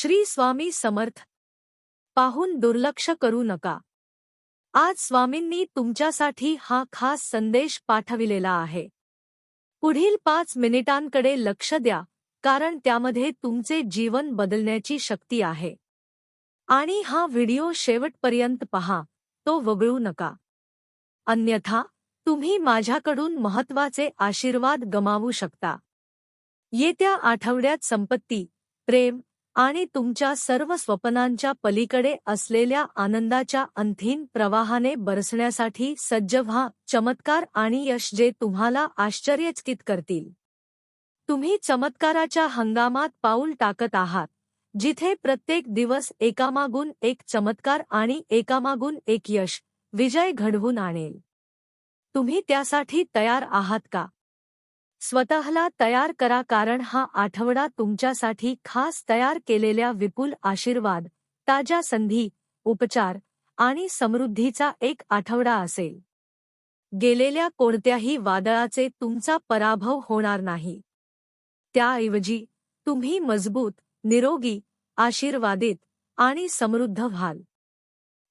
श्री स्वामी समर्थ. पाहून दुर्लक्ष करू नका. आज स्वामींनी तुमच्यासाठी हा खास संदेश पाठविलेला आहे. पुढील पाच मिनिटांकडे लक्ष द्या कारण त्यामध्ये तुमचे जीवन बदलण्याची शक्ती आहे. आणि हा व्हिडिओ शेवटपर्यंत पहा तो वगळू नका. अन्यथा तुम्ही माझ्याकडून महत्त्वाचे आशीर्वाद गमावू शकता. येत्या आठवड्यात संपत्ती प्रेम आणि तुमच्या सर्व स्वप्नांच्या पलीकडे असलेल्या आनंदाच्या अंथीन प्रवाहाने बरसण्यासाठी सज्ज व्हा चमत्कार आणि यश जे तुम्हाला आश्चर्यचकित करतील. तुम्ही चमत्काराच्या हंगामात पाऊल टाकत आहात जिथे प्रत्येक दिवस एकामागून एक चमत्कार आणि एकामागून एक यश विजय घडवून आणेल. तुम्ही त्यासाठी तयार आहात का? स्वतःला तयार करा कारण हा आठवडा तुमच्यासाठी खास तयार केलेल्या विपुल आशीर्वाद ताज्या संधी उपचार आणि समृद्धीचा एक आठवडा असेल. गेलेल्या कोणत्याही वादळाचे तुमचा पराभव होणार नाही. त्याऐवजी तुम्ही मजबूत निरोगी आशीर्वादित आणि समृद्ध व्हाल.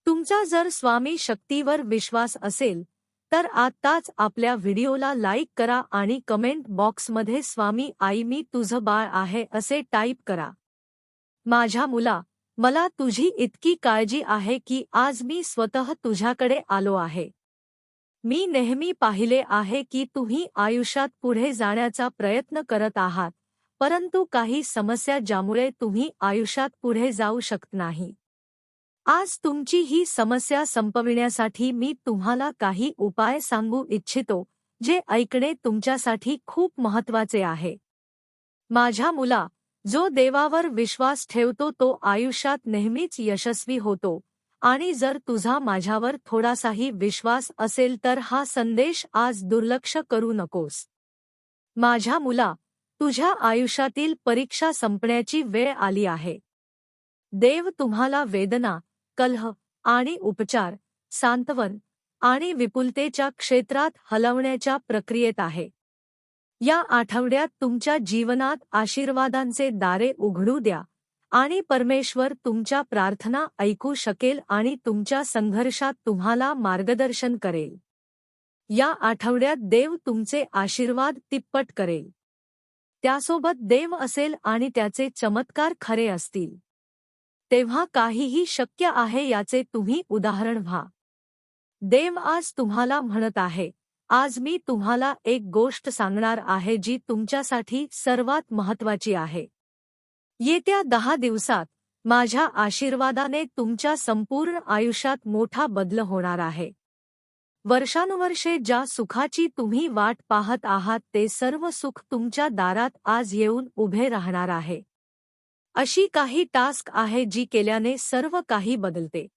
तुमचा जर स्वामी शक्तीवर विश्वास असेल तर आत्ताच आपल्या व्हिडिओला लाईक करा आणि कमेंट बॉक्समध्ये स्वामी आई मी तुझं बाळ आहे असे टाईप करा. माझ्या मुला मला तुझी इतकी काळजी आहे की आज मी स्वतः तुझ्याकडे आलो आहे. मी नेहमी पाहिले आहे की तुम्ही आयुष्यात पुढे जाण्याचा प्रयत्न करत आहात परंतु काही समस्या ज्यामुळे तुम्ही आयुष्यात पुढे जाऊ शकत नाही. आज तुमची ही समस्या संपविण्यासाठी मी तुम्हाला काही उपाय सांगू इच्छितो जे ऐकणे तुमच्यासाठी खूप महत्त्वाचे आहे. माझ्या मुला जो देवावर विश्वास ठेवतो तो आयुष्यात नेहमीच यशस्वी होतो आणि जर तुझा माझ्यावर थोडासाही विश्वास असेल तर हा संदेश आज दुर्लक्ष करू नकोस. माझ्या मुला तुझ्या आयुष्यातील परीक्षा संपण्याची वेळ आली आहे. देव तुम्हाला वेदना कलह आणि उपचार सांत्वन आणि विपुलतेच्या क्षेत्रात हलवण्याच्या प्रक्रियेत आहे. या आठवड्यात तुमच्या जीवनात आशीर्वादांचे दारे उघडू द्या आणि परमेश्वर तुमच्या प्रार्थना ऐकू शकेल आणि तुमच्या संघर्षात तुम्हाला मार्गदर्शन करेल. या आठवड्यात देव तुमचे आशीर्वाद तिप्पट करेल. त्यासोबत देव असेल आणि त्याचे चमत्कार खरे असतील. तेव्हा काहीही शक्य आहे याचे तुम्ही उदाहरण व्हा. देव आज तुम्हाला म्हणत आहे आज मी तुम्हाला एक गोष्ट सांगणार आहे जी तुमच्यासाठी सर्वात महत्वाची आहे. येत्या दहा दिवसात माझ्या आशीर्वादाने तुमच्या संपूर्ण आयुष्यात मोठा बदल होणार आहे. वर्षानुवर्षे ज्या सुखाची तुम्ही वाट पाहत आहात ते सर्व सुख तुमच्या दारात आज येऊन उभे राहणार आहे. अशी काही टास्क आहे जी केल्याने सर्व काही बदलते.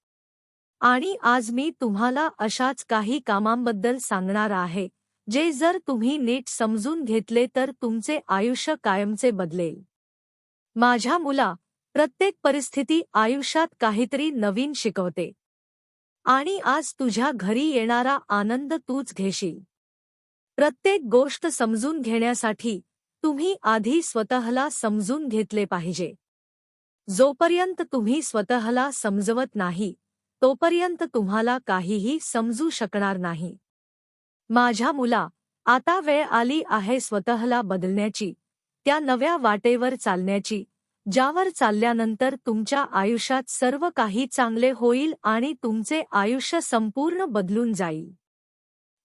आणि आज मी तुम्हाला अशाच काही कामांबद्दल सांगणार आहे जे जर तुम्ही नीट समजून घेतले तर तुमचे आयुष्य कायमचे बदलेल. माझ्या मुला प्रत्येक परिस्थिती आयुष्यात काहीतरी नवीन शिकवते. आणि आज तुझ्या घरी येणारा आनंद तूच घेशील. प्रत्येक गोष्ट समजून घेण्यासाठी तुम्ही आधी स्वतःला समजून घेतले पाहिजे. जोपर्यंत तुम्ही स्वतःला समजवत नाही तोपर्यंत तुम्हाला काहीही समजू शकणार नाही. माझ्या मुला आता वेळ आली आहे स्वतःला बदलण्याची त्या नव्या वाटेवर चालण्याची ज्यावर चालल्यानंतर तुमच्या आयुष्यात सर्व काही चांगले होईल आणि तुमचे आयुष्य संपूर्ण बदलून जाईल.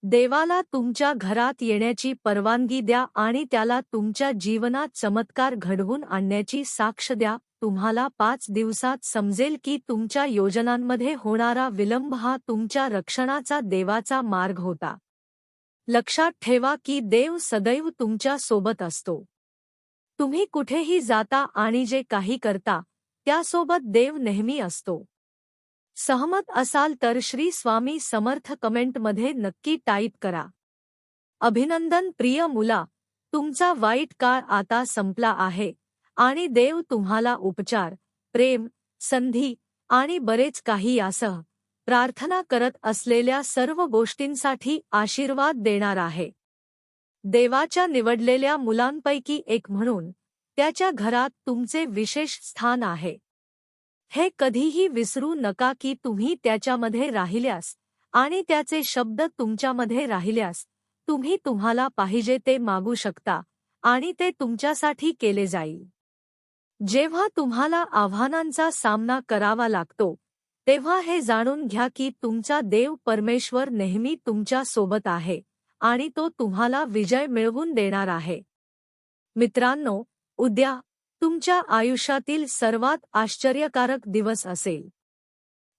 देवाला तुमच्या घरात येण्याची परवानगी द्या आणि त्याला तुमच्या जीवनात चमत्कार घडवून आणण्याची साक्ष द्या तुम्हाला पाच दिवसात समजेल की तुमच्या योजनांमध्ये होणारा विलंब हा तुमच्या रक्षणाचा देवाचा मार्ग होता. लक्षात ठेवा की देव सदैव तुमच्यासोबत असतो. तुम्ही कुठेही जाता आणि जे काही करता त्यासोबत देव नेहमी असतो. सहमत असाल तर श्री स्वामी समर्थ कमेंटमध्ये नक्की टाईप करा. अभिनंदन प्रिय मुला तुमचा वाईट काळ आता संपला आहे. आणि देव तुम्हाला उपचार प्रेम संधी आणि बरेच काही यासह प्रार्थना करत असलेल्या सर्व गोष्टींसाठी आशीर्वाद देणार आहे. देवाच्या निवडलेल्या मुलांपैकी एक म्हणून त्याच्या घरात तुमचे विशेष स्थान आहे. हे कधीही विसरू नका की तुम्ही त्याच्यामध्ये राहिल्यास आणि त्याचे शब्द तुमच्यामध्ये राहिल्यास तुम्ही तुम्हाला पाहिजे ते मागू शकता आणि ते तुमच्यासाठी केले जाईल. जेव्हा तुम्हाला आव्हानांचा सामना करावा लागतो तेव्हा हे जाणून घ्या की तुमचा देव परमेश्वर नेहमी तुमच्यासोबत आहे आणि तो तुम्हाला विजय मिळवून देणार आहे. मित्रांनो उद्या तुमच्या आयुष्यातील सर्वात आश्चर्यकारक दिवस असेल.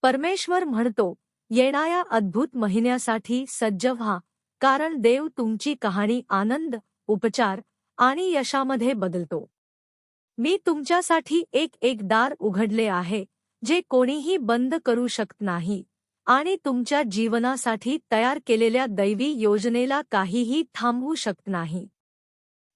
परमेश्वर म्हणतो येणाऱ्या अद्भुत महिन्यासाठी सज्ज व्हा कारण देव तुमची कहाणी आनंद उपचार आणि यशामध्ये बदलतो. मी तुमच्यासाठी एक एक दार उघडले आहे जे कोणीही बंद करू शकत नाही. आणि तुमच्या जीवनासाठी तयार केलेल्या दैवी योजनेला काहीही थांबवू शकत नाही.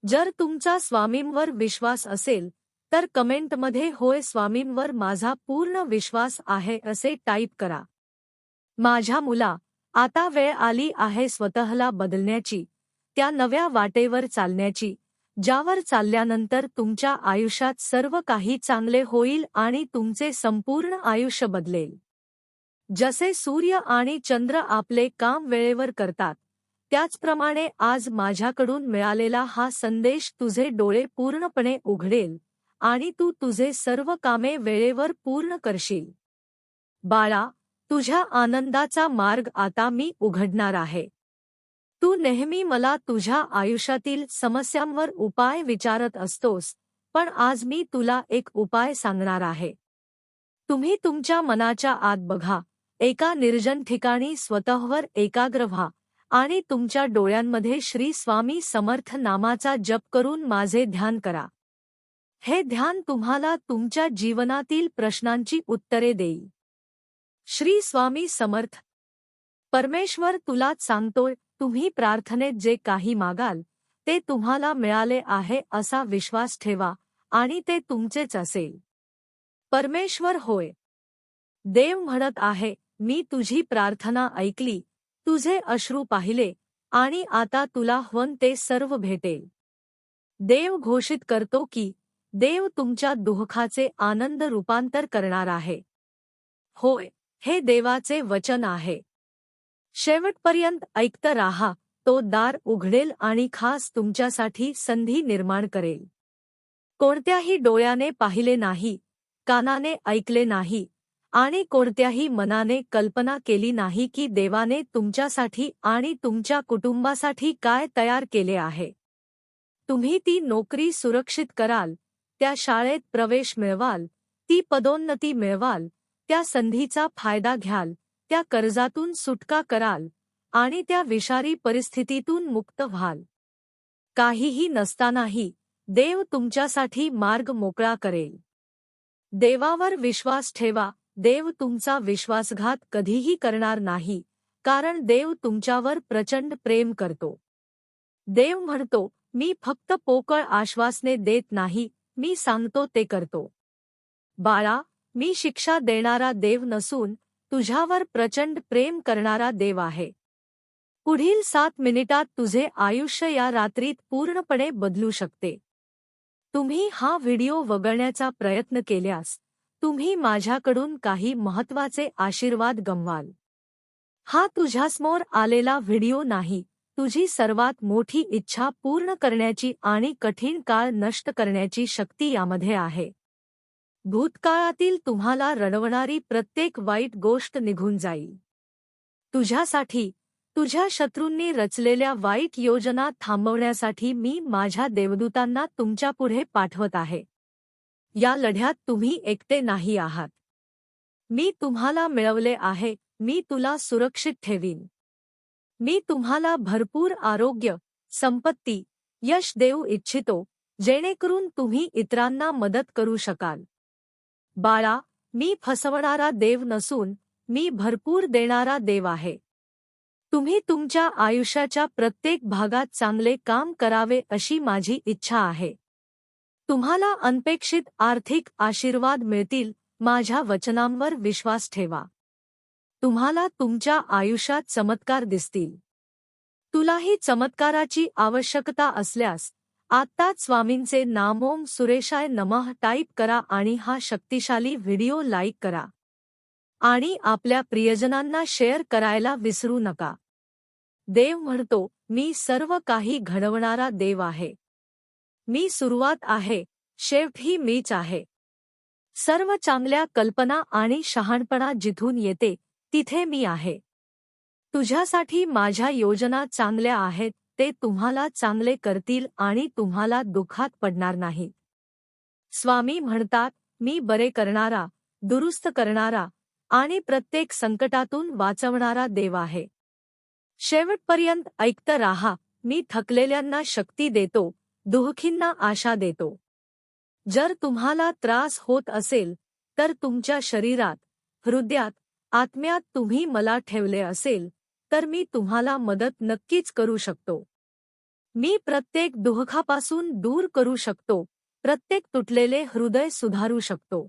जर तुमचा स्वामींवर विश्वास असेल तर कमेंटमध्ये होय स्वामींवर माझा पूर्ण विश्वास आहे असे टाईप करा. माझ्या मुला आता वेळ आली आहे स्वतःला बदलण्याची त्या नव्या वाटेवर चालण्याची. ज्यावर चालल्यानंतर तुमच्या आयुष्यात सर्व काही चांगले होईल आणि तुमचे संपूर्ण आयुष्य बदलेल. जसे सूर्य आणि चंद्र आपले काम वेळेवर करतात त्याचप्रमाणे आज माझ्याकडून मिळालेला हा संदेश तुझे डोळे पूर्णपणे उघडेल आणि तू तुझे सर्व कामे वेळेवर पूर्ण करशील. बाळा तुझ्या आनंदाचा मार्ग आता मी उघडणार आहे. तू नेहमी मला तुझ्या आयुष्यातील समस्यांवर उपाय विचारत असतोस पण आज मी तुला एक उपाय सांगणार आहे. तुम्ही तुमच्या मनाच्या आत बघा एका निर्जन ठिकाणी स्वतःवर एकाग्र व्हा आणि तुमच्या डोळ्यांमध्ये श्री स्वामी समर्थ नामाचा जप करून माझे ध्यान करा. हे ध्यान तुम्हाला तुमच्या जीवनातील प्रश्नांची उत्तरे देईल. श्री स्वामी समर्थ परमेश्वर तुलाच सांगतोय तुम्ही प्रार्थनेत जे काही मागाल ते तुम्हाला मिळाले आहे असा विश्वास ठेवा आणि ते तुमचेच असेल. परमेश्वर होय. देव म्हणत आहे मी तुझी प्रार्थना ऐकली तुझे अश्रू पाहिले आणि आता तुला हवन ते सर्व भेटेल. देव घोषित करतो की देव तुमच्या दुःखाचे आनंद रूपांतर करणार आहे. होय हे देवाचे वचन आहे. शेवटपर्यंत ऐकत राहा तो दार उघडेल आणि खास तुमच्यासाठी संधी निर्माण करेल. कोणत्याही डोळ्याने पाहिले नाही कानाने ऐकले नाही आणि कोणत्याही मनाने कल्पना केली नाही की देवाने तुमच्यासाठी आणि तुमच्या कुटुंबासाठी काय तयार केले आहे. तुम्ही ती नोकरी सुरक्षित कराल त्या शाळेत प्रवेश मिळवाल ती पदोन्नती मिळवाल त्या संधीचा फायदा घ्याल त्या कर्जातून सुटका कराल आणि त्या विषारी परिस्थितीतून मुक्त व्हाल. काहीही नसतानाही देव तुमच्यासाठी मार्ग मोकळा करेल. देवावर विश्वास ठेवा देव तुमचा विश्वासघात कधीही करणार नाही कारण देव तुमच्यावर प्रचंड प्रेम करतो. देव म्हणतो मी फक्त पोकळ आश्वासने देत नाही मी सांगतो ते करतो. बाळा मी शिक्षा देणारा देव नसून तुझ्यावर प्रचंड प्रेम करणारा देव आहे. पुढील सात मिनिटात तुझे आयुष्य या रात्रीत पूर्णपणे बदलू शकते. तुम्ही हा व्हिडिओ वगळण्याचा प्रयत्न केल्यास तुम्ही माझ्याकडून काही महत्त्वाचे आशीर्वाद गमवाल. हा तुझ्यासमोर आलेला व्हिडिओ नाही तुझी सर्वात मोठी इच्छा पूर्ण करण्याची आणि कठीण काळ नष्ट करण्याची शक्ती यामध्ये आहे. भूतकाळातील तुम्हाला रडवणारी प्रत्येक वाईट गोष्ट निघून जाईल. तुझ्यासाठी तुझ्या शत्रूंनी रचलेल्या वाईट योजना थांबवण्यासाठी मी माझ्या देवदूतांना तुमच्यापुढे पाठवत आहे. या लढ्यात तुम्ही एकटे नाही आहात. मी तुम्हाला मिळवले आहे मी तुला सुरक्षित ठेवीन. मी तुम्हाला भरपूर आरोग्य संपत्ती यश देऊ इच्छितो जेणेकरून तुम्ही इतरांना मदत करू शकाल. बाळा मी फसवणारा देव नसून मी भरपूर देणारा देव आहे. तुम्ही तुमच्या आयुष्याच्या प्रत्येक भागात चांगले काम करावे अशी माझी इच्छा आहे. तुम्हाला अनपेक्षित आर्थिक आशीर्वाद मिळतील माझ्या वचनांवर विश्वास ठेवा. तुम्हाला तुमच्या आयुष्यात चमत्कार दिसतील. तुलाही चमत्काराची आवश्यकता असल्यास आत्ताच स्वामींचे नामोम सुरेशाय नमः टाईप करा आणि हा शक्तिशाली व्हिडिओ लाईक करा. आणि आपल्या प्रियजनांना शेअर करायला विसरू नका. देव म्हणतो मी सर्व काही घडवणारा देव आहे. मी सुरुवात आहे शेवटी मीच आहे. सर्व चांगल्या कल्पना आणि शहाणपणा जिथून येते तिथे मी आहे. तुझ्यासाठी माझ्या योजना चांगल्या आहेत ते तुम्हाला चांगले करतील आणि तुम्हाला दुःखात पडणार नाहीत स्वामी म्हणतात मी बरे करणारा दुरुस्त करणारा आणि प्रत्येक संकटातून वाचवणारा देव आहे. शेवटपर्यंत ऐकत राहा मी थकलेल्यांना शक्ती देतो दुःखींना आशा देतो. जर तुम्हाला त्रास होत असेल तर तुमच्या शरीरात हृदयात आत्म्यात तुम्ही मला ठेवले असेल तर मी तुम्हाला मदत नक्कीच करू शकतो. मी प्रत्येक दुःखापासून दूर करू शकतो. प्रत्येक तुटलेले हृदय सुधारू शकतो.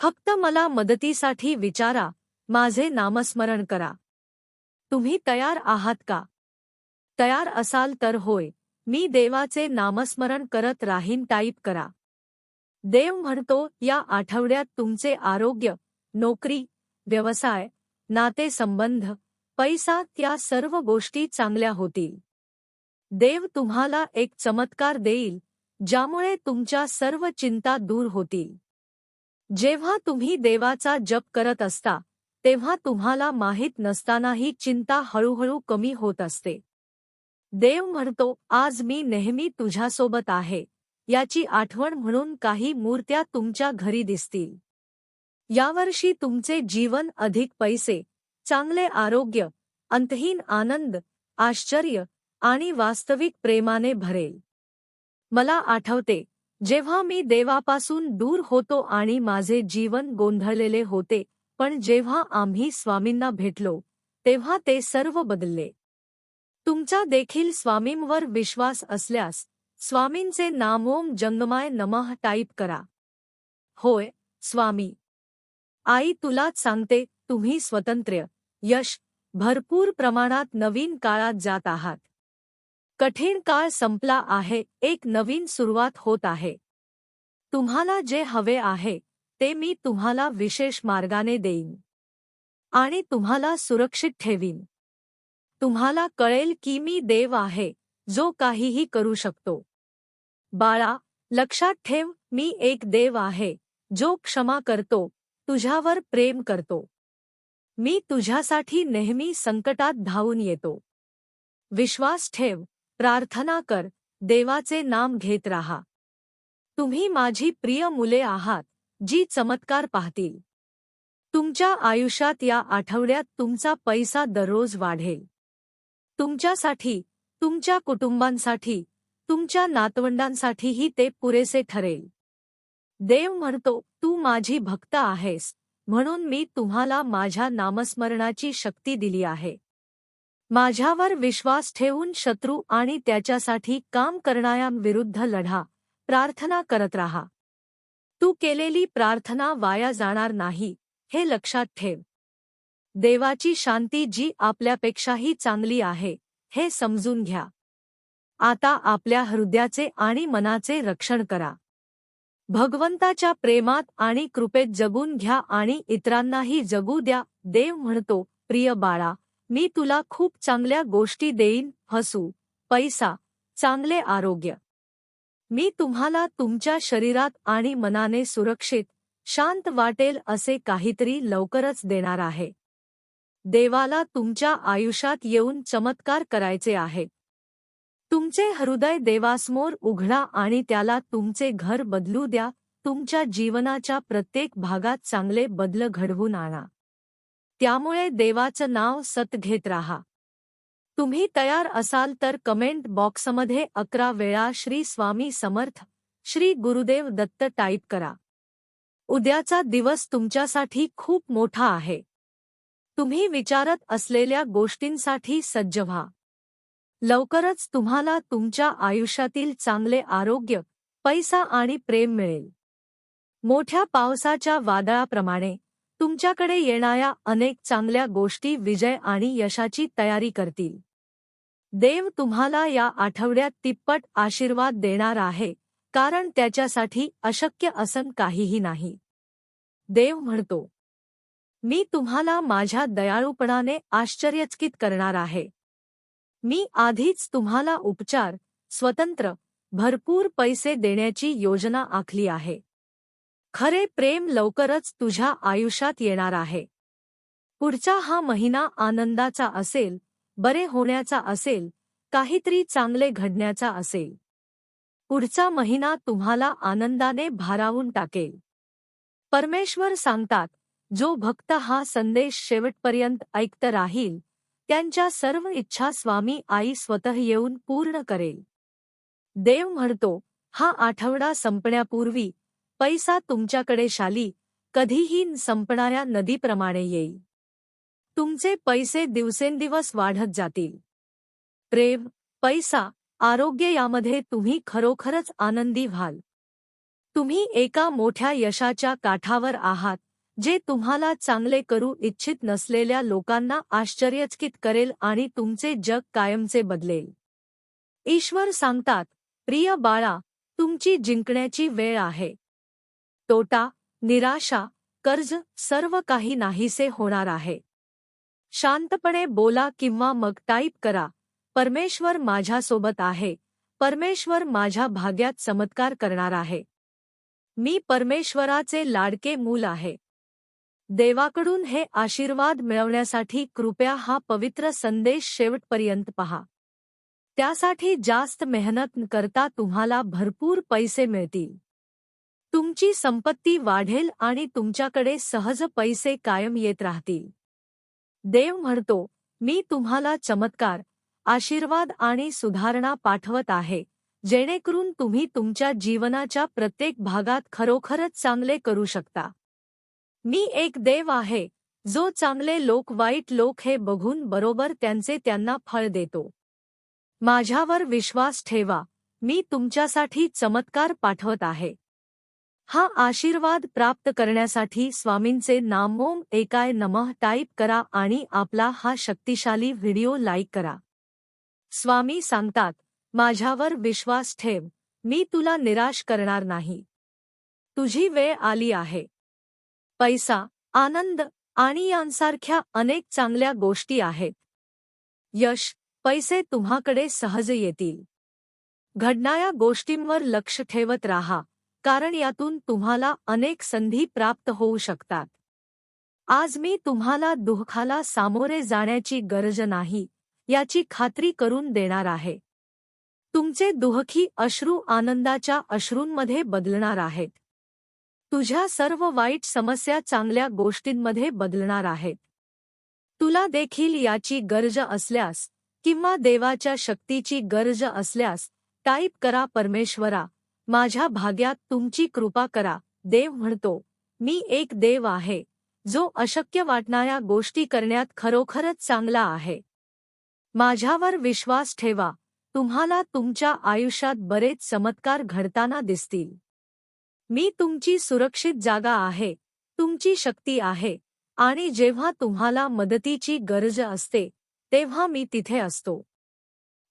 फक्त मला मदतीसाठी विचारा. माझे नामस्मरण करा. तुम्ही तयार आहात का? तयार असाल तर होय. मी देवाचे नामस्मरण करत राहीन टाईप करा. देव म्हणतो या आठवड्यात तुमचे आरोग्य नोकरी व्यवसाय नातेसंबंध पैसा त्या सर्व गोष्टी चांगल्या होतील. देव तुम्हाला एक चमत्कार देईल ज्यामुळे तुमच्या सर्व चिंता दूर होतील. जेव्हा तुम्ही देवाचा जप करत असता तेव्हा तुम्हाला माहीत नसतानाही चिंता हळूहळू कमी होत असते. देव म्हणतो आज मी नेहमी तुझ्यासोबत आहे याची आठवण म्हणून काही मूर्त्या तुमच्या घरी दिसतील. यावर्षी तुमचे जीवन अधिक पैसे चांगले आरोग्य अंतहीन आनंद आश्चर्य आणि वास्तविक प्रेमाने भरेल. मला आठवते जेव्हा मी देवापासून दूर होतो आणि माझे जीवन गोंधळलेले होते पण जेव्हा आम्ही स्वामींना भेटलो तेव्हा ते सर्व बदलले. तुमचा देखील स्वामींवर विश्वास असल्यास स्वामींचे नामोम जंगमाय नमः टाईप करा. होय स्वामी. आई तुलाच सांगते तुम्ही स्वतंत्र यश भरपूर प्रमाणात नवीन काळात जात आहात. कठीण काळ संपला आहे एक नवीन सुरुवात होत आहे. तुम्हाला जे हवे आहे ते मी तुम्हाला विशेष मार्गाने देईन. आणि तुम्हाला सुरक्षित ठेवीन. तुम्हाला कळेल की मी देव आहे जो काहीही करू शकतो. बाळा लक्षात ठेव मी एक देव आहे जो क्षमा करतो तुझ्यावर प्रेम करतो. मी तुझ्यासाठी नेहमी संकटात धावून येतो. विश्वास ठेव प्रार्थना कर देवाचे नाम घेत राहा. तुम्ही माझी प्रिय मुले आहात जी चमत्कार पाहतील. तुमच्या आयुष्यात या आठवड्यात तुमचा पैसा दररोज वाढेल. तुमच्यासाठी तुमच्या कुटुंबांसाठी तुमच्या नातवंडांसाठीही ते पुरेसे ठरेल. देव म्हणतो तू माझी भक्त आहेस म्हणून मी तुम्हाला माझ्या नामस्मरणाची शक्ती दिली आहे. माझ्यावर विश्वास ठेवून शत्रू आणि त्याच्यासाठी काम करणाऱ्यांविरुद्ध लढा. प्रार्थना करत राहा. तू केलेली प्रार्थना वाया जाणार नाही हे लक्षात ठेव. देवाची शांती जी आपल्यापेक्षाही चांगली आहे हे समजून घ्या. आता आपल्या हृदयाचे आणि मनाचे रक्षण करा. भगवंताच्या प्रेमात आणि कृपेत जगून घ्या आणि इतरांनाही जगू द्या देव म्हणतो प्रिय बाळा मी तुला खूप चांगल्या गोष्टी देईन हसू. पैसा. चांगले आरोग्य. मी तुम्हाला तुमच्या शरीरात आणि मनाने सुरक्षित शांत वाटेल असे काहीतरी लवकरच देणार आहे. देवाला तुमच्या आयुष्यात येऊन चमत्कार करायचे आहे. तुमचे हृदय देवासमोर उघडा आणि त्याला तुमचे घर बदलू द्या तुमच्या जीवनाच्या प्रत्येक भागात चांगले बदल घडवून आणा. त्यामुळे देवाचं नाव सत घेत राहा. तुम्ही तयार असाल तर कमेंट बॉक्समध्ये अकरा वेळा श्री स्वामी समर्थ श्री गुरुदेव दत्त टाईप करा. उद्याचा दिवस तुमच्यासाठी खूप मोठा आहे. तुम्ही विचारत असलेल्या गोष्टींसाठी सज्ज व्हा. लवकरच तुम्हाला तुमच्या आयुष्यातील चांगले आरोग्य पैसा आणि प्रेम मिळेल. मोठ्या पावसाच्या वादळाप्रमाणे तुमच्याकडे येणाऱ्या अनेक चांगल्या गोष्टी विजय आणि यशाची तयारी करतील. देव तुम्हाला या आठवड्यात तिप्पट आशीर्वाद देणार आहे कारण त्याच्यासाठी अशक्य असं काहीही नाही. देव म्हणतो मी तुम्हाला माझ्या दयाळूपणाने आश्चर्यचकित करणार आहे. मी आधीच तुम्हाला उपचार स्वतंत्र भरपूर पैसे देण्याची योजना आखली आहे. खरे प्रेम लवकरच तुझ्या आयुष्यात येणार आहे. पुढचा हा महिना आनंदाचा असेल बरे होण्याचा असेल काहीतरी चांगले घडण्याचा असेल. पुढचा महिना तुम्हाला आनंदाने भारावून टाकेल. परमेश्वर सांगतात जो भक्त हा संदेश शेवटपर्यंत ऐकत राहील त्यांच्या सर्व इच्छा स्वामी आई स्वतः येऊन पूर्ण करेल. देव म्हणतो हा आठवडा संपण्यापूर्वी पैसा तुमच्याकडे शाली कधीही संपणाऱ्या नदीप्रमाणे येईल. तुमचे पैसे दिवसेंदिवस वाढत जातील. प्रेम पैसा आरोग्य यामध्ये तुम्ही खरोखरच आनंदी व्हाल. तुम्ही एका मोठ्या यशाच्या काठावर आहात जे तुम्हाला चांगले करू इच्छित नसलेल्या लोकांना आश्चर्यचकित करेल आणि तुमचे जग कायमचे बदलेल. ईश्वर सांगतात प्रिय बाळा तुमची जिंकण्याची वेळ आहे. तोटा, निराशा, कर्ज सर्व काही नाहीसे होणार आहे. शांतपणे बोला किंवा मग टाईप करा, परमेश्वर माझ्यासोबत आहे. परमेश्वर माझ्या भाग्यात चमत्कार करणार आहे. मी परमेश्वराचे लाडके मूल आहे. देवाकडून हे आशीर्वाद मिळवण्यासाठी कृपया हा पवित्र संदेश शेवटपर्यंत पहा. त्यासाठी जास्त मेहनत करता तुम्हाला भरपूर पैसे मिळतील. तुमची संपत्ती वाढेल आणि तुमच्याकडे सहज पैसे कायम येत राहतील. देव म्हणतो मी तुम्हाला चमत्कार आशीर्वाद आणि सुधारणा पाठवत आहे जेणेकरून तुम्ही तुमच्या जीवनाच्या प्रत्येक भागात खरोखरच चांगले करू शकता. मी एक देव आहे जो चांगले लोक वाईट लोक हे बघून बरोबर त्यांचे त्यांना फळ देतो. माझ्यावर विश्वास ठेवा मी तुमच्यासाठी चमत्कार पाठवत आहे. हा आशीर्वाद प्राप्त करण्यासाठी स्वामींचे नामोम एकाय नमः टाईप करा आणि आपला हा शक्तिशाली व्हिडिओ लाईक करा. स्वामी सांगतात माझ्यावर विश्वास ठेव मी तुला निराश करणार नाही. तुझी वेळ आली आहे. पैसा आनंद आणि यांसारख्या अनेक चांगल्या गोष्टी आहेत. यश पैसे तुम्हाकडे सहज येतील. घडणाऱ्या गोष्टींवर लक्ष ठेवत राहा. कारण यातून तुम्हाला अनेक संधी प्राप्त होऊ शकतात. आज मी तुम्हाला दुःखाला सामोरे जाण्याची गरज नाही याची खात्री करून देणार आहे. तुमचे दुःखी अश्रू आनंदाच्या अश्रूंमध्ये बदलणार आहेत. तुझ्या सर्व वाईट समस्या चांगल्या गोष्टींमध्ये बदलणार आहेत. तुला देखील याची गरज असल्यास किंवा देवाच्या शक्तीची गरज असल्यास टाईप करा परमेश्वरा माझ्या भाग्यात तुमची कृपा करा देव म्हणतो. मी एक देव आहे जो अशक्य वाटणाऱ्या गोष्टी करण्यात खरोखरच चांगला आहे. माझ्यावर विश्वास ठेवा तुम्हाला तुमच्या आयुष्यात बरेच चमत्कार घडताना दिसतील. मी तुमची सुरक्षित जागा आहे तुमची शक्ती आहे आणि जेव्हा तुम्हाला मदतीची गरज असते तेव्हा मी तिथे असतो.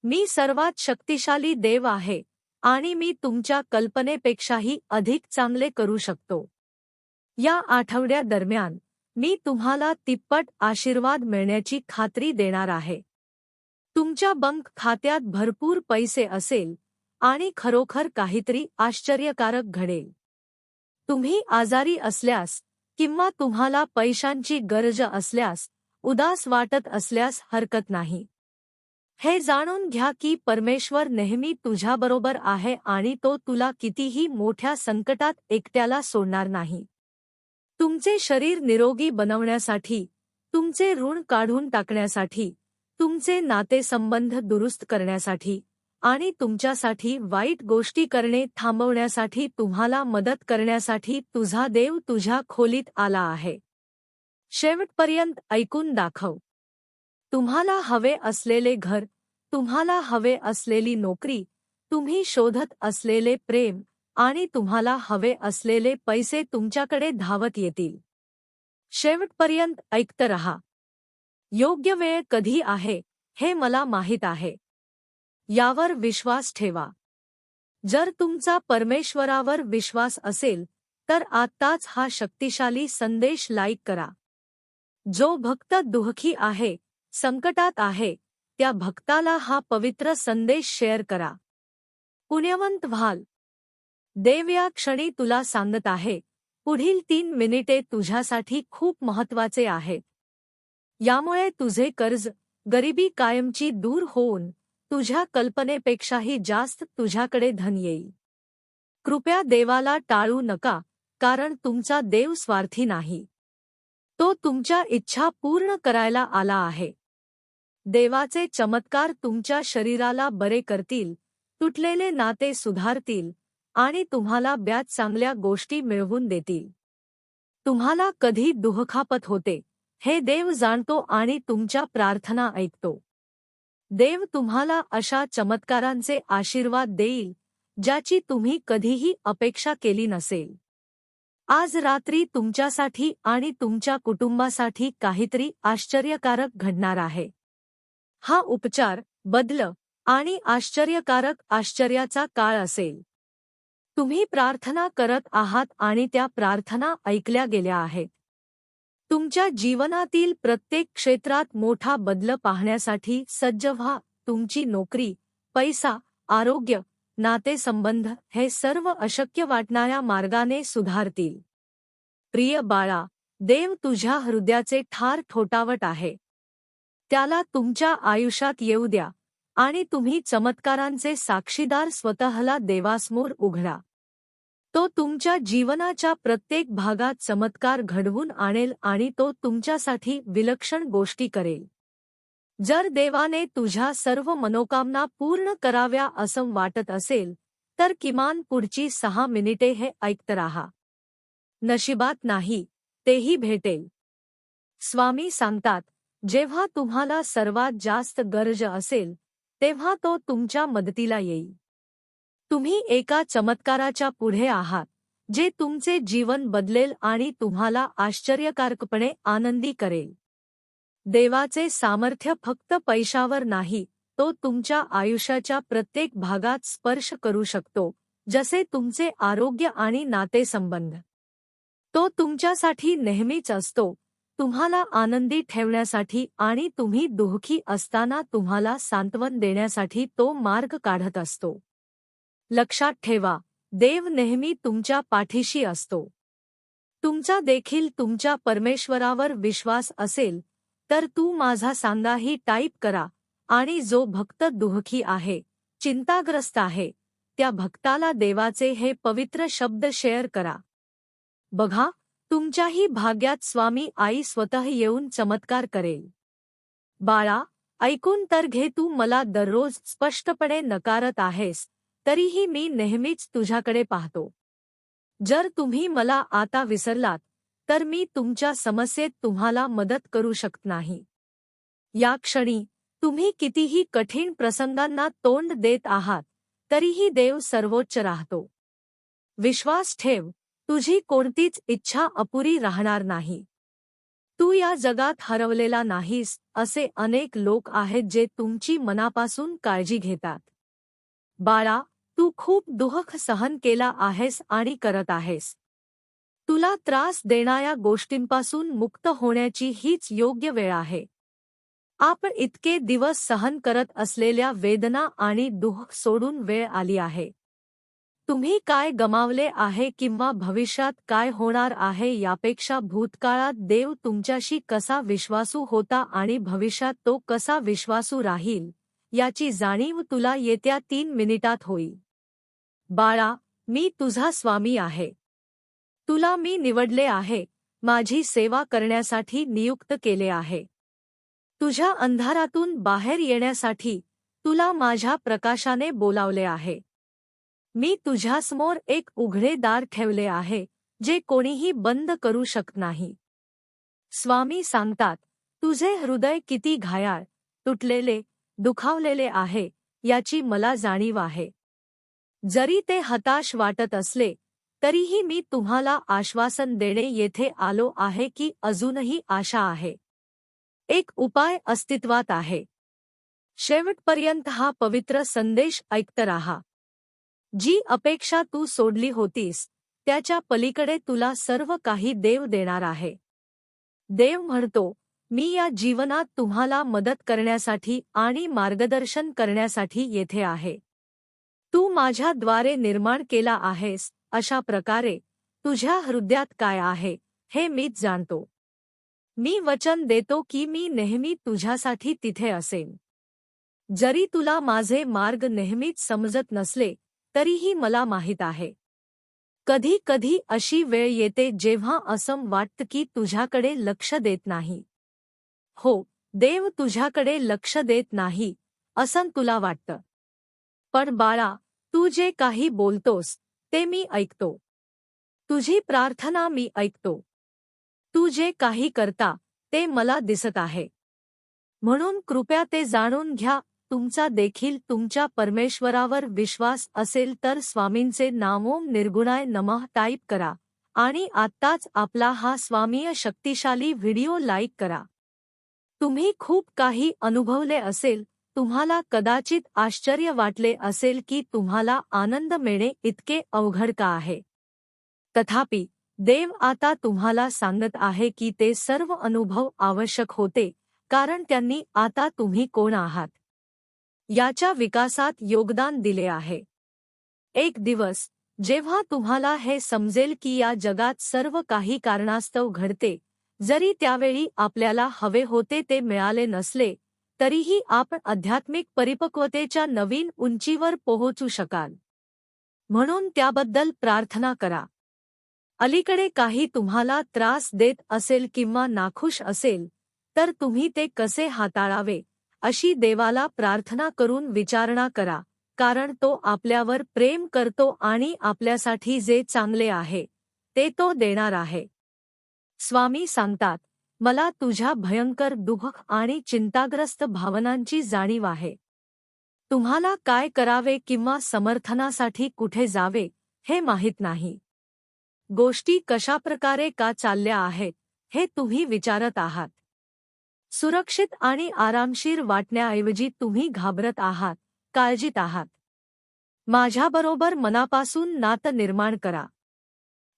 मी सर्वात शक्तिशाली देव आहे आणि मी तुमच्या कल्पनेपेक्षाही अधिक चांगले करू शकतो. या आठवड्या दरम्यान मी तुम्हाला तिप्पट आशीर्वाद मिळण्याची खात्री देणार आहे. तुमच्या बंक खात्यात भरपूर पैसे असेल आणि खरोखर काहीतरी आश्चर्यकारक घडेल. तुम्ही आजारी असल्यास किंवा तुम्हाला पैशांची गरज असल्यास उदास वाटत असल्यास हरकत नाही. हे जाणून घ्या की परमेश्वर नेहमी तुझ्याबरोबर आहे आणि तो तुला कितीही मोठ्या संकटात एकट्याला सोडणार नाही. तुमचे शरीर निरोगी बनवण्यासाठी तुमचे ऋण काढून टाकण्यासाठी तुमचे नातेसंबंध दुरुस्त करण्यासाठी आणि तुमच्यासाठी वाईट गोष्टी करणे थांबवण्यासाठी तुम्हाला मदत करण्यासाठी तुझा देव तुझ्या खोलीत आला आहे. शेवटपर्यंत ऐकून दाखव. तुम्हाला हवे असलेले घर तुम्हाला हवे असलेली नोकरी तुम्ही शोधत असलेले प्रेम आणि तुम्हाला हवे असलेले पैसे तुमच्याकडे धावत येतील. शेवटपर्यंत ऐकत रहा. योग्य वेळ कधी आहे हे मला माहीत आहे. यावर विश्वास ठेवा. जर तुमचा परमेश्वरावर विश्वास असेल तर आत्ताच हा शक्तिशाली संदेश लाईक करा. जो भक्त दुःखी आहे संकटात आहे. त्या भक्ताला हा पवित्र संदेश शेअर करा. पुण्यवंत व्हाल. देव या क्षणी तुला सांगत आहे, पुढील तीन मिनिटे तुझ्यासाठी खूप महत्वाचे आहेत यामुळे तुझे कर्ज, गरिबी कायमची दूर होऊन, तुझ्या कल्पनेपेक्षाही जास्त तुझ्याकडे धन येईल. कृपया देवाला टाळू नका, कारण तुमचा देव स्वार्थी नाही. तो तुमच्या इच्छा पूर्ण करायला आला आहे. देवाचे चमत्कार तुमच्या शरीराला बरे करतील तुटलेले नाते सुधारतील आणि तुम्हाला ब्याज चांगल्या गोष्टी मिळवून देतील. तुम्हाला कधी दुःखापत होते हे देव जाणतो आणि तुमच्या प्रार्थना ऐकतो. देव तुम्हाला अशा चमत्कारांचे आशीर्वाद देईल ज्याची तुम्ही कधीही अपेक्षा केली नसेल. आज रात्री तुमच्यासाठी आणि तुमच्या कुटुंबासाठी काहीतरी आश्चर्यकारक घडणार आहे. हा उपचार बदल आणि आश्चर्यकारक आश्चर्याचा काळ असेल. तुम्ही प्रार्थना करत आहात आणि त्या प्रार्थना ऐकल्या गेल्या आहेत. तुमच्या जीवनातील प्रत्येक क्षेत्रात मोठा बदल पाहण्यासाठी सज्ज व्हा. तुमची नोकरी पैसा आरोग्य नातेसंबंध हे सर्व अशक्य वाटणाऱ्या मार्गाने सुधारतील. प्रिय बाळा देव तुझ्या हृदयाचे ठार ठोटावट आहे. त्याला तुमच्या आयुष्यात येऊ द्या. आणि तुम्ही चमत्कारांचे साक्षीदार स्वतःला देवासमोर उघडा. तो तुमच्या जीवनाच्या प्रत्येक भागात चमत्कार घडवून आणेल आणि तो तुमच्यासाठी विलक्षण गोष्टी करेल. जर देवाने तुझ्या सर्व मनोकामना पूर्ण कराव्या असं वाटत असेल तर किमान पुढची सहा मिनिटे हे ऐकत राहा. नशिबात नाही तेही भेटेल. स्वामी सांगतात जेव्हा तुम्हाला सर्वात जास्त गरज असेल तेव्हा तो तुमच्या मदतीला येईल. तुम्ही एका चमत्काराच्या पुढे आहात जे तुमचे जीवन बदलेल आणि तुम्हाला आश्चर्यकारकपणे आनंदी करेल. देवाचे सामर्थ्य फक्त पैशावर नाही तो तुमच्या आयुष्याच्या प्रत्येक भागात स्पर्श करू शकतो जसे तुमचे आरोग्य आणि नातेसंबंध. तो तुमच्यासाठी नेहमीच असतो तुम्हाला आनंदी ठेवण्यासाठी आणि तुम्ही दुःखी असताना तुम्हाला सांत्वन देण्यासाठी तो मार्ग काढत असतो. लक्षात ठेवा देव नेहमी तुमच्या पाठीशी असतो. तुमचा देखील तुमच्या परमेश्वरावर विश्वास असेल तर तू माझा सांगाही टाईप करा आणि जो भक्त दुःखी आहे चिंताग्रस्त आहे त्या भक्ताला देवाचे हे पवित्र शब्द शेअर करा. बघा तुमच्याही भाग्यात स्वामी आई स्वतः येऊन चमत्कार करेल. बाळा ऐकून तर घे तू मला दररोज स्पष्टपणे नकारत आहेस तरीही मी नेहमीच तुझ्याकडे पाहतो. जर तुम्ही मला आता विसरलात तर मी तुमच्या समस्येत तुम्हाला मदत करू शकत नाही. या क्षणी तुम्ही कितीही कठीण प्रसंगांना तोंड देत आहात तरीही देव सर्वोच्च राहतो. विश्वास ठेव तुझी कोणतीच इच्छा अपुरी राहणार नाही. तू या जगात हरवलेला नाहीस असे अनेक लोक आहेत जे तुमची मनापासून काळजी घेतात. बाळा तू खूप दुःख सहन केला आहेस आणि करत आहेस. तुला त्रास देणाऱ्या गोष्टींपासून मुक्त होण्याची हीच योग्य वेळ आहे. आपण इतके दिवस सहन करत असलेल्या वेदना आणि दुःख सोडून वेळ आली आहे. तुम्ही काय गमावले आहे किंवा भविष्यात काय होणार आहे यापेक्षा भूतकाळात देव तुमच्याशी कसा विश्वासू होता आणि भविष्यात तो कसा विश्वासू राहील याची जाणीव तुला येत्या तीन मिनिटात होईल. बाळा मी तुझा स्वामी आहे. तुला मी निवडले आहे माझी सेवा करण्यासाठी नियुक्त केले आहे. तुझ्या अंधारातून बाहेर येण्यासाठी तुला माझ्या प्रकाशाने बोलावले आहे. मी तुझ्यासमोर एक उघडे दार ठेवले आहे जे कोणीही बंद करू शकत नाही. स्वामी सांगतात तुझे हृदय किती घायाळ तुटलेले दुखावलेले आहे याची मला जाणीव आहे. जरी ते हताश वाटत असले तरीही मी तुम्हाला आश्वासन देणे येथे आलो आहे की अजूनही आशा आहे. एक उपाय अस्तित्वात आहे. शेवटपर्यंत हा पवित्र संदेश ऐकत राहा. जी अपेक्षा तू सोडली होतीस त्याच्या पलीकडे तुला सर्व काही देव देणार आहे. देव म्हणतो मी या जीवनात तुम्हाला मदत करण्यासाठी आणि मार्गदर्शन करण्यासाठी येथे आहे. तू माझ्याद्वारे निर्माण केला आहेस अशा प्रकारे तुझ्या हृदयात काय आहे हे मीच जाणतो. मी वचन देतो की मी नेहमी तुझ्यासाठी तिथे असेन. जरी तुला माझे मार्ग नेहमीच समजत नसले तरीही मला माहीत आहे. कधी कधी अशी वेळ येते जेव्हा असं वाटतं की तुझ्याकडे लक्ष देत नाही. हो देव तुझ्याकडे लक्ष देत नाही असं तुला वाटतं. पण बाळा तू जे काही बोलतोस ते मी ऐकतो. तुझी प्रार्थना मी ऐकतो. तू जे काही करता ते मला दिसत आहे. म्हणून कृपया ते जाणून घ्या तुमचा देखील तुमच्या परमेश्वरावर विश्वास असेल तर स्वामींचे नामोम निर्गुणाय नमः टाईप करा. आणि आत्ताच आपला हा स्वामीय शक्तिशाली व्हिडिओ लाईक करा. तुम्ही खूप काही अनुभवले असेल तुम्हाला कदाचित आश्चर्य वाटले असेल की तुम्हाला आनंद मिळणे इतके अवघड का आहे. तथापि देव आता तुम्हाला सांगत आहे की ते सर्व अनुभव आवश्यक होते कारण त्यांनी आता तुम्ही कोण आहात. याच्या विकासात योगदान दिले आहे. एक दिवस जेव्हा तुम्हाला हे समजेल की या जगात सर्व काही कारणास्तव घडते जरी त्यावेळी आपल्याला हवे होते ते मिळाले नसले तरीही आपण आध्यात्मिक परिपक्वतेच्या नवीन उंचीवर पोहोचू शकाल. म्हणून त्याबद्दल प्रार्थना करा. अलीकडे काही तुम्हाला त्रास देत असेल किंवा नाखुश असेल तर तुम्ही ते कसे हाताळावे? अशी देवाला प्रार्थना करून विचारणा करा कारण तो आपल्यावर प्रेम करतो आणि आपल्यासाठी जे चांगले आहे ते तो देणार आहे. स्वामी सांगतात मला तुझ्या भयंकर दुःख आणि चिंताग्रस्त भावनांची जाणीव आहे. तुम्हाला काय करावे किंवा समर्थनासाठी कुठे जावे हे माहीत नाही. गोष्टी कशाप्रकारे का चालल्या आहेत हे तुम्ही विचारत आहात. सुरक्षित आणि आरामशीर वाटण्याऐवजी तुम्ही घाबरत आहात काळजीत आहात. माझ्याबरोबर मनापासून नातं निर्माण करा.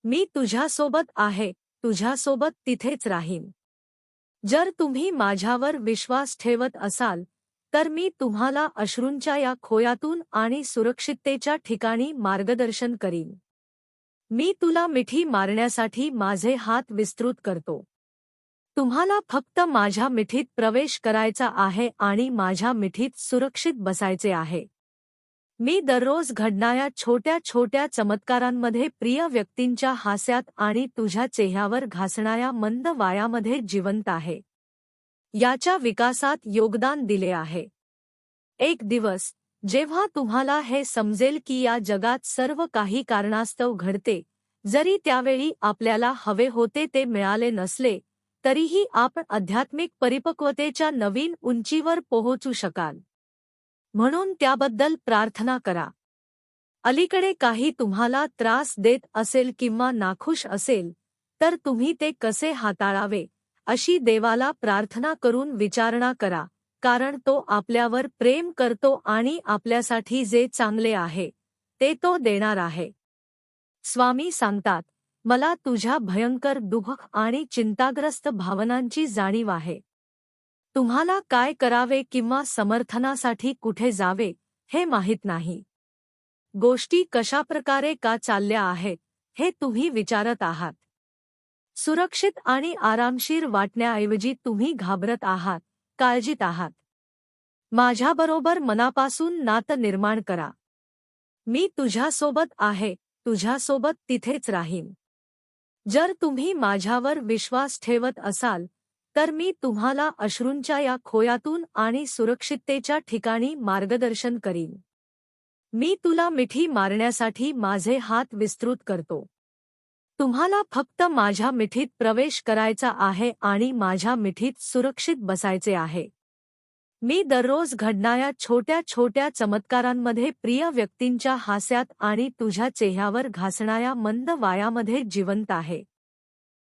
मी तुझ्यासोबत आहे तुझ्यासोबत तिथेच राहीन. जर तुम्ही माझ्यावर विश्वास ठेवत असाल तर मी तुम्हाला अश्रूंच्या या खोयातून आणि सुरक्षिततेच्या ठिकाणी मार्गदर्शन करीन. मी तुला मिठी मारण्यासाठी माझे हात विस्तृत करतो. तुम्हाला फक्त माझ्या मिठीत प्रवेश करायचा आहे आणि माझ्या मिठीत सुरक्षित बसायचे आहे. मी दररोज घडणाऱ्या छोट्या छोट्या चमत्कारांमध्ये प्रिय व्यक्तींच्या हास्यात आणि तुझ्या चेहऱ्यावर घासणाऱ्या मंद वायामध्ये जिवंत आहे. याच्या विकासात योगदान दिले आहे. एक दिवस जेव्हा तुम्हाला हे समजेल की या जगात सर्व काही कारणास्तव घडते जरी त्यावेळी आपल्याला हवे होते ते मिळाले नसले तरीही आपण आध्यात्मिक परिपक्वतेच्या नवीन उंचीवर पोहोचू शकाल. म्हणून त्याबद्दल प्रार्थना करा. अलीकडे काही तुम्हाला त्रास देत असेल किंवा नाखुश असेल तर तुम्ही ते कसे हाताळावे अशी देवाला प्रार्थना करून विचारणा करा कारण तो आपल्यावर प्रेम करतो आणि आपल्यासाठी जे चांगले आहे ते तो देणार आहे. स्वामी सांगतात मला तुझ्या भयंकर दुःख आणि चिंताग्रस्त भावनांची जाणीव आहे. तुम्हाला काय करावे किंवा समर्थनासाठी कुठे जावे हे माहीत नाही. गोष्टी कशाप्रकारे का चालल्या आहेत हे तुम्ही विचारत आहात. सुरक्षित आणि आरामशीर वाटण्याऐवजी तुम्ही घाबरत आहात काळजीत आहात. माझ्याबरोबर मनापासून नातं निर्माण करा. मी तुझ्यासोबत आहे तुझ्यासोबत तिथेच राहीन. जर तुम्ही माझ्यावर विश्वास ठेवत असाल तर मी तुम्हाला अश्रूंच्या या खोयातून आणि सुरक्षिततेच्या ठिकाणी मार्गदर्शन करीन. मी तुला मिठी मारण्यासाठी माझे हात विस्तृत करतो. तुम्हाला फक्त माझ्या मिठीत प्रवेश करायचा आहे आणि माझ्या मिठीत सुरक्षित बसायचे आहे. मी दररोज घडणाऱ्या छोट्या छोट्या चमत्कारांमध्ये प्रिय व्यक्तींच्या हास्यात आणि तुझ्या चेहऱ्यावर घासणाऱ्या मंद वायामध्ये जिवंत आहे.